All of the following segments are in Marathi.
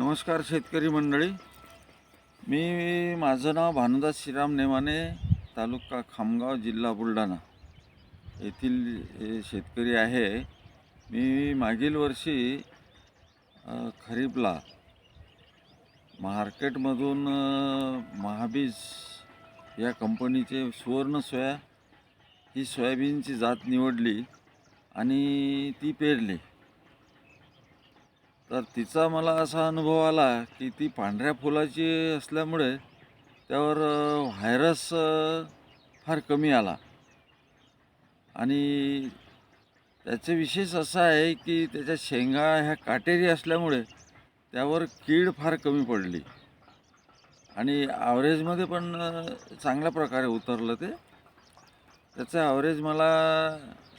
नमस्कार शेतकरी मंडळी. मी माझं नाव भानुदास श्रीराम नेमाने तालुका खामगाव जिल्हा बुलढाणा येथील शेतकरी आहे. मी मागील वर्षी खरीपला मार्केटमधून महाबीज या कंपनीचे सुवर्ण सोया ही सोयाबीनची जात निवडली आणि ती पेरली. तर तिचा मला असा अनुभव आला की ती पांढऱ्या फुलाची असल्यामुळे त्यावर व्हायरस फार कमी आला. आणि त्याचे विशेष असं आहे की त्याच्या शेंगा ह्या काटेरी असल्यामुळे त्यावर कीड फार कमी पडली. आणि ॲव्हरेजमध्ये पण चांगल्या प्रकारे उतरलं ते. त्याचं ॲव्हरेज मला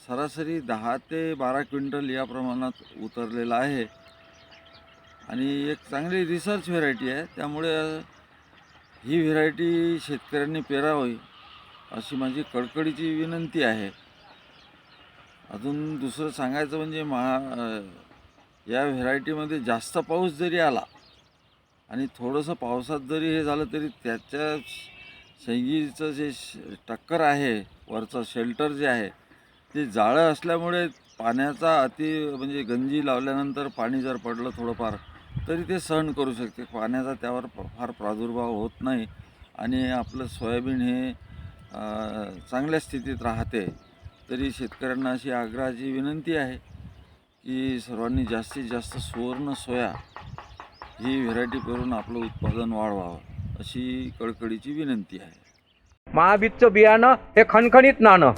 सरासरी दहा ते बारा क्विंटल या प्रमाणात उतरलेलं आहे. आणि एक चांगली रिसर्च व्हेरायटी आहे. त्यामुळे ही व्हेरायटी शेतकऱ्यांनी पेरावी अशी माझी कडकडीची विनंती आहे. अजून दुसरं सांगायचं म्हणजे महा या व्हेरायटीमध्ये जास्त पाऊस जरी आला आणि थोडंसं पावसात जरी हे झालं तरी त्याच्या शेंगीचं जे श- टक्कर आहे वरचं शेल्टर जे आहे ते जाळं असल्यामुळे पाण्याचा अति म्हणजे गंजी लावल्यानंतर पाणी जर पडलं थोडंफार तरी ते सहन करू शकते. पाण्याचा त्यावर फार प्रादुर्भाव होत नाही आणि आपलं सोयाबीन हे चांगल्या स्थितीत राहते तरी शेतकऱ्यांना अशी आग्रहाची विनंती आहे की सर्वांनी जास्तीत जास्त सुवर्ण सोया ही व्हेरायटी करून आपलं उत्पादन वाढवावं अशी कळकळीची विनंती आहे. महाबीजचं बियाणं हे खणखणीत नाणं.